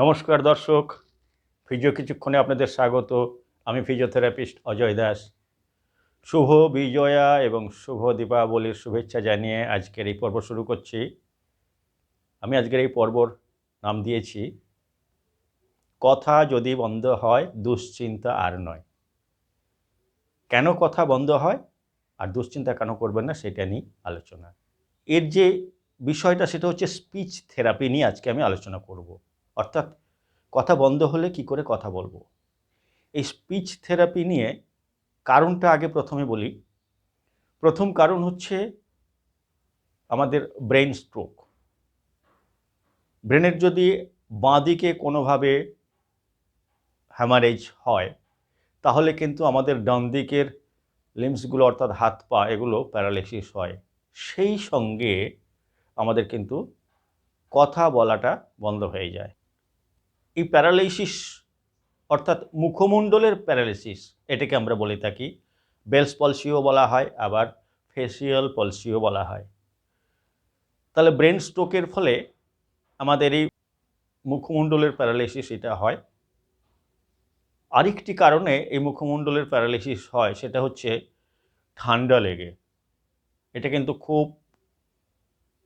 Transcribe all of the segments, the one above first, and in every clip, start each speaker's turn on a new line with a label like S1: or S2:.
S1: নমস্কার দর্শক। ফিজিও কিছুক্ষণে আপনাদের স্বাগত। আমি ফিজিওথেরাপিস্ট অজয় দাস। শুভ বিজয়া এবং শুভ দীপাবলির শুভেচ্ছা জানিয়ে আজকের এই পর্ব শুরু করছি। আমি আজকের এই পর্বর নাম দিয়েছি, কথা যদি বন্ধ হয়, দুশ্চিন্তা আর নয়। কেন কথা বন্ধ হয় আর দুশ্চিন্তা কেন করবেন না, সেটা নিয়ে আলোচনা। এর যে বিষয়টা, সেটা হচ্ছে স্পিচ থেরাপি নিয়ে আজকে আমি আলোচনা করব। অর্থাৎ কথা বন্ধ হলে কি করে কথা বলব? এই স্পিচ থেরাপি নিয়ে কারণটা আগে প্রথমে বলি। প্রথম কারণ হচ্ছে আমাদের ব্রেন স্ট্রোক ব্রেনের যদি বাঁ দিকে কোনোভাবে হ্যামারেজ হয়, তাহলে কিন্তু আমাদের ডান দিকের লিমসগুলো অর্থাৎ হাত পা এগুলো প্যারালাইসিস হয়। সেই সঙ্গে আমাদের কিন্তু কথা বলাটা বন্ধ হয়ে যায়। এই প্যারালাইসিস অর্থাৎ মুখমণ্ডলের প্যারালাইসিস, এটাকে আমরা বলে থাকি। বেলস পলসিও বলা হয়, আবার ফেসিয়াল পলসিও বলা হয়। তাহলে ব্রেন স্ট্রোকের ফলে আমাদের এই মুখমণ্ডলের প্যারালাইসিস এটা হয়। আরেকটি কারণে এই মুখমণ্ডলের প্যারালাইসিস হয়, সেটা হচ্ছে ঠান্ডা লেগে। এটা কিন্তু খুব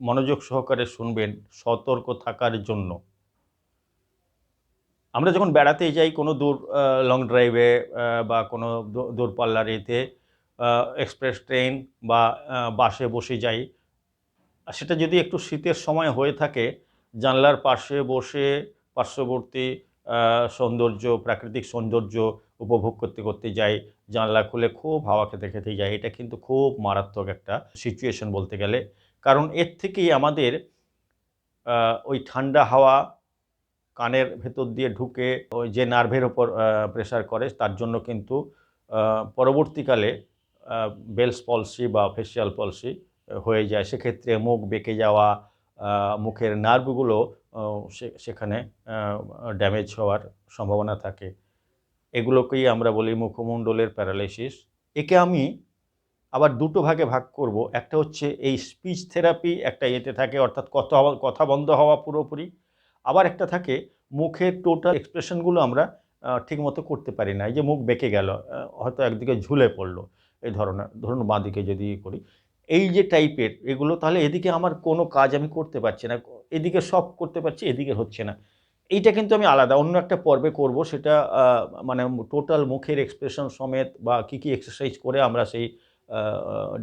S1: মনোযোগ সহকারে শুনবেন, সতর্ক থাকার জন্য। আমরা যখন বেড়াতে যাই কোনো দূর লং ড্রাইভে বা কোনো দূরপাল্লার এতে এক্সপ্রেস ট্রেন বা বাসে বসে যাই সেটা যদি একটু শীতের সময় হয়ে থাকে, জানলার পাশে বসে পার্শ্ববর্তী সৌন্দর্য, প্রাকৃতিক সৌন্দর্য উপভোগ করতে করতে যাই, জানলা খুলে খুব হাওয়া খেতে খেতে যাই, এটা কিন্তু খুব মারাত্মক একটা সিচুয়েশন বলতে গেলে। কারণ এর থেকেই আমাদের ওই ঠান্ডা হাওয়া কানের ভেতর দিয়ে ঢুকে ওই যে নার্ভের ওপর প্রেসার করে, তার জন্য কিন্তু পরবর্তীকালে বেলস পলসি বা ফেসিয়াল পলসি হয়ে যায়। সেক্ষেত্রে মুখ বেঁকে যাওয়া মুখের নার্ভগুলো সেখানে ড্যামেজ হওয়ার সম্ভাবনা থাকে। এগুলোকেই আমরা বলি মুখমণ্ডলের প্যারালাইসিস একে আমি আবার দুটো ভাগে ভাগ করব। একটা হচ্ছে এই স্পিচ থেরাপি একটা এতে থাকে, অর্থাৎ কথা কথা বন্ধ হওয়া পুরোপুরি। আবার একটা থাকে মুখের টোটাল এক্সপ্রেশনগুলো আমরা ঠিকমতো করতে পারি না। এই যে মুখ বেঁকে গেল হয়তো একদিকে ঝুলে পড়ল, এই ধরনের, ধরুন বাঁদিকে যদি ইয়ে করি। এই যে টাইপের এগুলো তাহলে এদিকে আমার কোনো কাজ আমি করতে পারছি না, এদিকে সব করতে পারছি, এদিকে হচ্ছে না। এইটা কিন্তু আমি আলাদা, অন্য একটা পর্বে করব, সেটা মানে টোটাল মুখের এক্সপ্রেশন সমেত বা কী কী এক্সারসাইজ করে আমরা সেই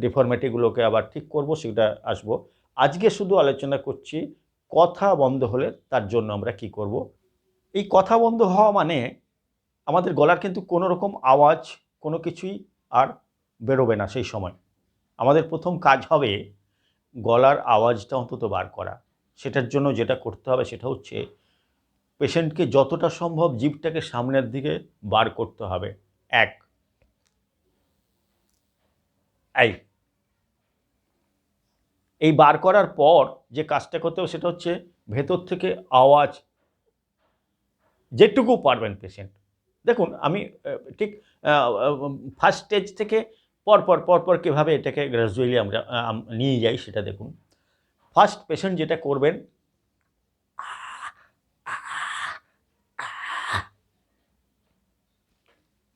S1: ডিফর্মেটিগুলোকে আবার ঠিক করব, সেটা আসব। আজকে শুধু আলোচনা করছি কথা বন্ধ হলে তার জন্য আমরা কি করব? এই কথা বন্ধ হওয়া মানে আমাদের গলার কিন্তু কোনো রকম আওয়াজ, কোনো কিছুই আর বেরোবে না সেই সময়। আমাদের প্রথম কাজ হবে গলার আওয়াজটা অন্তত বার করা। সেটার জন্য যেটা করতে হবে সেটা হচ্ছে পেশেন্টকে যতটা সম্ভব জিভটাকে সামনের দিকে বার করতে হবে। এক। এই এই বার করার পর যে কাজটা করতে হবে সেটা হচ্ছে ভেতর থেকে আওয়াজ যেটুকু পারবেন পেশেন্ট দেখুন, আমি ঠিক ফার্স্ট স্টেজ থেকে পরপর পরপর কীভাবে এটাকে গ্র্যাজুয়ালি আমরা নিয়ে যাই সেটা দেখুন। ফার্স্ট পেশেন্ট যেটা করবেন,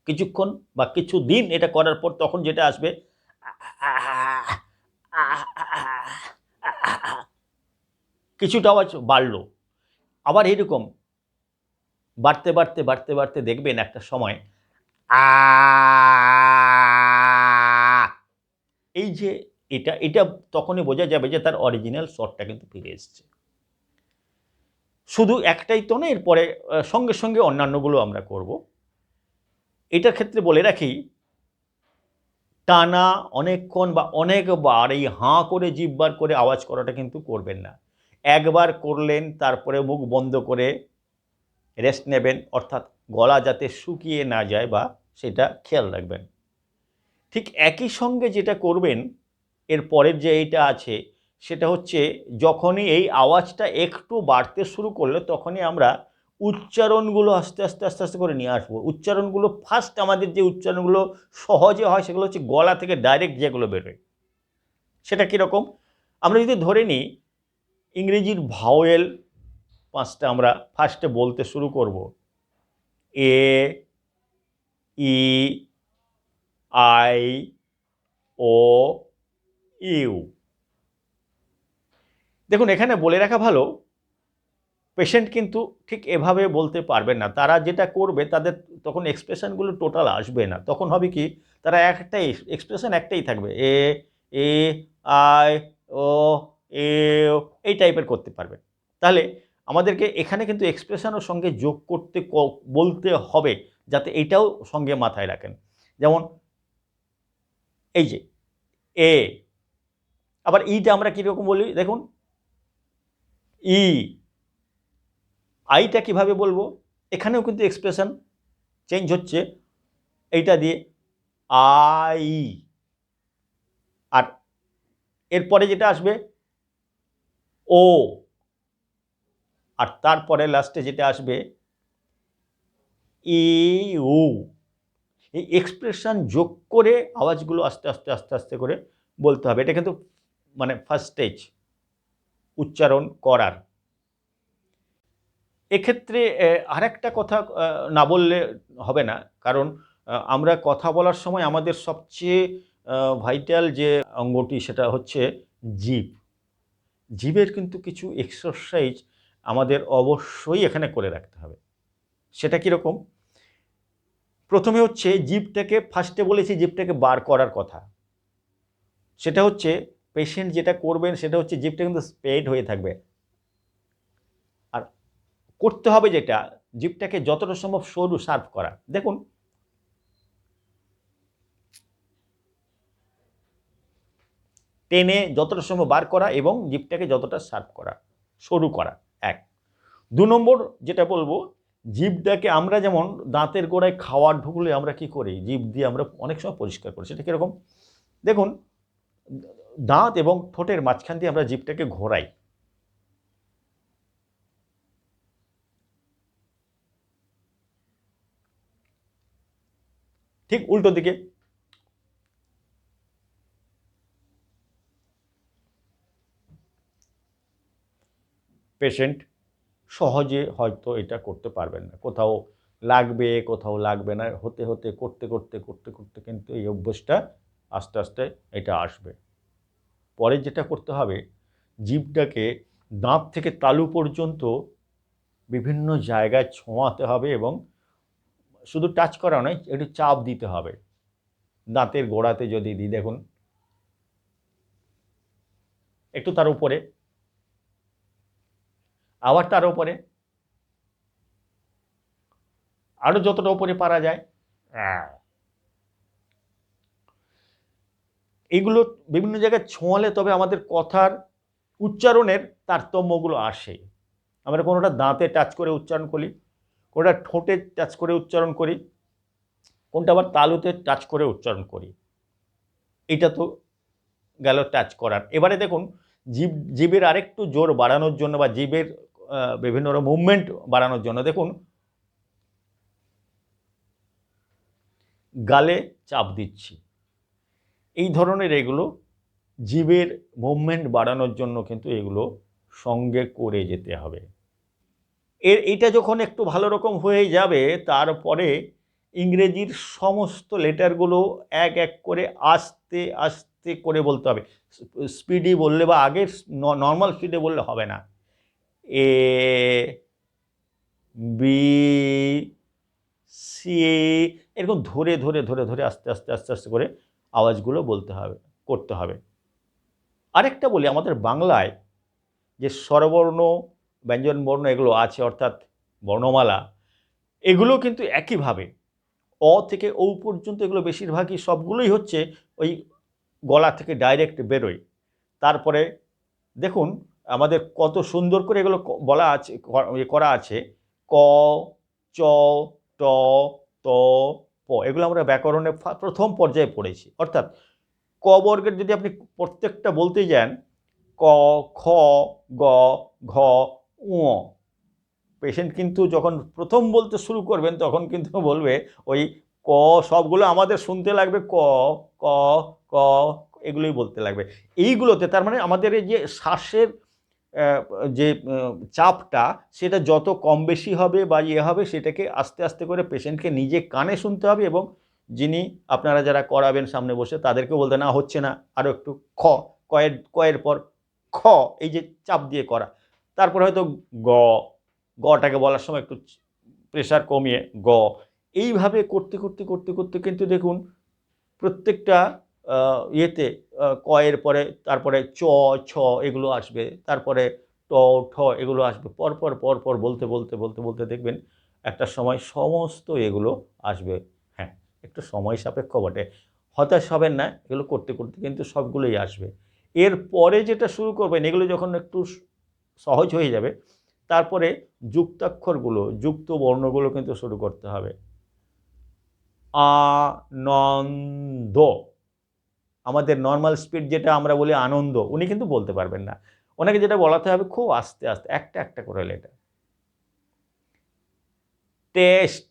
S1: কিছুক্ষণ বা কিছু দিন এটা করার পর তখন যেটা আসবে কিছুটা আওয়াজ বাড়লো। আবার এরকম বাড়তে বাড়তে বাড়তে বাড়তে দেখবেন একটা সময় এই যে এটা এটা তখনই বোঝা যাবে যে তার অরিজিনাল শটটা কিন্তু ফিরে এসছে। শুধু একটাই তো না, এরপরে সঙ্গে সঙ্গে অন্যান্যগুলো আমরা করব। এটার ক্ষেত্রে বলে রাখি টানা অনেকক্ষণ বা অনেকবার এই হাঁ করে জিভবার করে আওয়াজ করাটা কিন্তু করবেন না। একবার করলেন তারপরে মুখ বন্ধ করে রেস্ট নেবেন, অর্থাৎ গলা যাতে শুকিয়ে না যায় বা সেটা খেয়াল রাখবেন। ঠিক একই সঙ্গে যেটা করবেন, এর পরের যে এইটা আছে, সেটা হচ্ছে যখনই এই আওয়াজটা একটু বাড়তে শুরু করলে তখনই আমরা উচ্চারণগুলো আস্তে আস্তে আস্তে আস্তে করে নিয়ে আসব। উচ্চারণগুলো ফার্স্ট আমাদের যে উচ্চারণগুলো সহজে হয় সেগুলো হচ্ছে গলা থেকে ডাইরেক্ট যেগুলো বেরোয়। সেটা কীরকম? আমরা যদি ধরে নিই, ইংরেজির ভাওয়েল পাঁচটা আমরা ফার্স্টে বলতে শুরু করব। A, E, I, O, U. দেখুন, এখানে বলে রাখা ভালো পেশেন্ট কিন্তু ঠিক এভাবে বলতে পারবেন না। তারা যেটা করবে, তাদের তখন এক্সপ্রেশনগুলো টোটাল আসবে না। তখন হবে কি, তারা একটাই এক্সপ্রেশন একটাই থাকবে, এ এ, আই, ও, এ এই টাইপের করতে পারবে। তাহলে আমাদেরকে এখানে কিন্তু এক্সপ্রেশনের সঙ্গে যোগ করতে বলতে হবে, যাতে এটাও সঙ্গে মাথায় রাখেন। যেমন, এই যে, এ, আবার ইটা আমরা কীরকম বলি? দেখুন, ই আইটা কীভাবে বলব? এখানেও কিন্তু এক্সপ্রেশন চেঞ্জ হচ্ছে। এইটা দিয়ে আই। আর এরপরে যেটা আসবে, ও। আর তারপরে লাস্টে যেটা আসবে ই উ এই এক্সপ্রেশন যোগ করে আওয়াজগুলো আস্তে আস্তে আস্তে আস্তে করে বলতে হবে। এটা কিন্তু মানে ফার্স্ট স্টেজ উচ্চারণ করার। এক্ষেত্রে আর একটা কথা না বললে হবে না। কারণ আমরা কথা বলার সময় আমাদের সবচেয়ে ভাইটাল যে অঙ্গটি সেটা হচ্ছে জিভ জিভের কিন্তু কিছু এক্সারসাইজ আমাদের অবশ্যই এখানে করে রাখতে হবে। সেটা কীরকম? প্রথমে হচ্ছে জিভটাকে ফার্স্টে বলেছি জিভটাকে বার করার কথা। সেটা হচ্ছে পেশেন্ট যেটা করবেন, সেটা হচ্ছে জিভটা কিন্তু স্প্রেড হয়ে থাকবে। করতে হবে যেটা জিভটাকে যতটা সম্ভব সরু সার্ভ করা। দেখুন। টেনে যতটা সম্ভব বার করা এবং জিভটাকে যতটা সার্ভ করা, সরু করা, এক। দু নম্বর যেটা বলব জিভটাকে আমরা যেমন দাঁতের গোড়ায় খাওয়ার ঢুকলে আমরা কি করি? জিভ দিয়ে আমরা অনেক সময় পরিষ্কার করি, সেটা কীরকম? দেখুন, দাঁত এবং ঠোঁটের মাঝখান দিয়ে আমরা জিভটাকে ঘোরাই। ঠিক উল্টো দিকে। পেশেন্ট সহজে হয়তো এটা করতে পারবেন না। কোথাও লাগবে কোথাও লাগবে না। হতে হতে, করতে করতে করতে করতে কিন্তু এই অভ্যাসটা আস্তে আস্তে এটা আসবে। পরে যেটা করতে হবে জীবটাকে দাঁত থেকে তালু পর্যন্ত বিভিন্ন জায়গায় ছোঁয়াতে হবে এবং শুধু টাচ করা নয়, একটু চাপ দিতে হবে। দাঁতের গোড়াতে যদি দিই, দেখুন। একটু তার উপরে। আবার তার উপরে। আরও যতটা উপরে পারা যায়। এইগুলো বিভিন্ন জায়গায় ছোঁয়ালে তবে আমাদের কথার উচ্চারণের তারতম্যগুলো আসে। আমরা কোনোটা দাঁতে টাচ করে উচ্চারণ করি কোনোটা ঠোঁটে টাচ করে উচ্চারণ করি, কোনটা আবার তালুতে টাচ করে উচ্চারণ করি। এটা তো গেল টাচ করার। এবারে দেখুন, জীব, জীবের আরেকটু জোর বাড়ানোর জন্য বা জীবের বিভিন্ন মুভমেন্ট বাড়ানোর জন্য দেখুন, গালে চাপ দিচ্ছি। এই ধরনের এগুলো জীবের মুভমেন্ট বাড়ানোর জন্য কিন্তু এগুলো সঙ্গে করে যেতে হবে। এর এটা যখন একটু ভালো রকম হয়ে যাবে, তারপরে ইংরেজির সমস্ত লেটারগুলো এক এক করে আস্তে আস্তে করে বলতে হবে। স্পিডি বললে বা আগের নর্মাল স্পিডে বললে হবে না। এ বি সি এরকম ধরে ধরে ধরে ধরে আস্তে আস্তে আস্তে আস্তে করে আওয়াজগুলো বলতে হবে, করতে হবে। আরেকটা বলি, আমাদের বাংলায় যে স্বরবর্ণ ব্যঞ্জনবর্ণ এগুলো আছে, অর্থাৎ বর্ণমালা, এগুলো কিন্তু একইভাবে অ থেকে ও পর্যন্ত এগুলো বেশিরভাগই সবগুলোই হচ্ছে ওই গলা থেকে ডাইরেক্ট বেরোয়। তারপরে দেখুন, আমাদের কত সুন্দর করে এগুলো বলা আছে ইয়ে করা আছে, ক, চ, ট, ত, প, এগুলো আমরা ব্যাকরণে প্রথম পর্যায়ে পড়েছি। অর্থাৎ ক বর্গের যদি আপনি প্রত্যেকটা বলতে যান, ক, খ, গ, ঘ উ পেশেন্ট কিন্তু যখন প্রথম বলতে শুরু করবেন, তখন কিন্তু বলবে, ওই ক সবগুলো আমাদের শুনতে লাগবে, ক ক ক, এগুলোই বলতে লাগবে। এইগুলোতে তার মানে আমাদের এই যে শ্বাসের যে চাপটা, সেটা যত কম বেশি হবে বা ইয়ে হবে, সেটাকে আস্তে আস্তে করে পেশেন্টকে নিজে কানে শুনতে হবে এবং যিনি আপনারা যারা করাবেন সামনে বসে তাদেরকে বলতে না, হচ্ছে না। আরও একটু, খ। কয়ের কয়ের পর, খ। এই যে চাপ দিয়ে করা। তারপর হয়তো গ, গটাকে বলার সময় একটু প্রেশার কমিয়ে গ। এইভাবে করতে করতে করতে করতে কিন্তু দেখুন প্রত্যেকটা ইয়েতে কয়ের পরে তারপরে চ, ছ এগুলো আসবে, তারপরে ট, ঠ এগুলো আসবে পরপর পরপর বলতে বলতে বলতে বলতে দেখবেন একটা সময় সমস্ত এগুলো আসবে। হ্যাঁ একটু সময় সাপেক্ষ বটে। হতাশ হবেন না, এগুলো করতে করতে কিন্তু সবগুলোই আসবে। এর পরে যেটা শুরু করবেন, এগুলো যখন একটু সহজ হয়ে যাবে। তারপরে যুক্তাক্ষরগুলো, যুক্ত বর্ণগুলো কিন্তু শুরু করতে হবে। আনন্দ আমাদের নর্মাল স্পিড যেটা আমরা বলি আনন্দ, উনি কিন্তু বলতে পারবেন না। ওনাকে যেটা বলাতে হবে খুব আস্তে আস্তে, একটা একটা করে লেটার টেস্ট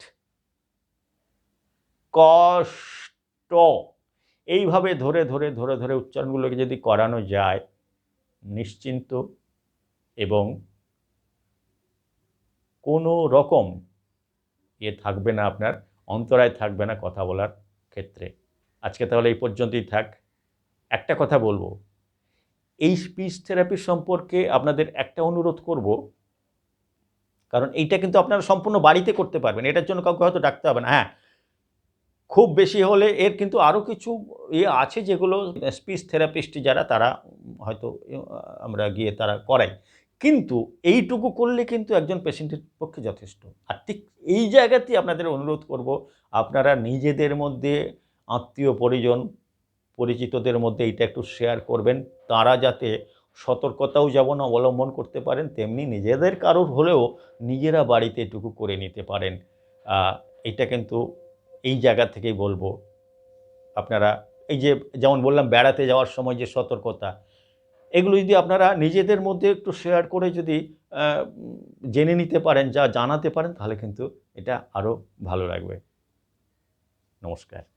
S1: কষ্ট। এইভাবে ধরে ধরে ধরে ধরে উচ্চারণগুলোকে যদি করানো যায়, নিশ্চিন্ত এবং কোনো রকম ইয়ে থাকবে না আপনার, অন্তরায় থাকবে না কথা বলার ক্ষেত্রে। আজকে তাহলে এই পর্যন্তই থাক। একটা কথা বলব, এই স্পিচ থেরাপি সম্পর্কে আপনাদের একটা অনুরোধ করব, কারণ এইটা কিন্তু আপনারা সম্পূর্ণ বাড়িতে করতে পারবেন, এটার জন্য কাউকে হয়তো ডাকতে হবে না। হ্যাঁ খুব বেশি হলে এর কিন্তু আরও কিছু ইয়ে আছে যেগুলো স্পিচ থেরাপিস্ট যারা, তারা হয়তো আমরা গিয়ে তারা করাই। কিন্তু এইটুকু করলে কিন্তু একজন পেশেন্টের পক্ষে যথেষ্ট। আর ঠিক এই জায়গাতেই আপনাদের অনুরোধ করব, আপনারা নিজেদের মধ্যে আত্মীয় পরিজন, পরিচিতদের মধ্যে এটা একটু শেয়ার করবেন। তারা যাতে সতর্কতাও যেমন অবলম্বন করতে পারেন, তেমনি নিজেদের কারোর হলেও নিজেরা বাড়িতে এটুকু করে নিতে পারেন। এটা কিন্তু এই জায়গা থেকেই বলব। আপনারা এই যে যেমন বললাম, বেড়াতে যাওয়ার সময় যে সতর্কতা এগুলো যদি আপনারা নিজেদের মধ্যে একটু শেয়ার করে যদি জেনে নিতে পারেন যা জানাতে পারেন, তাহলে কিন্তু এটা আরও ভালো লাগবে। নমস্কার।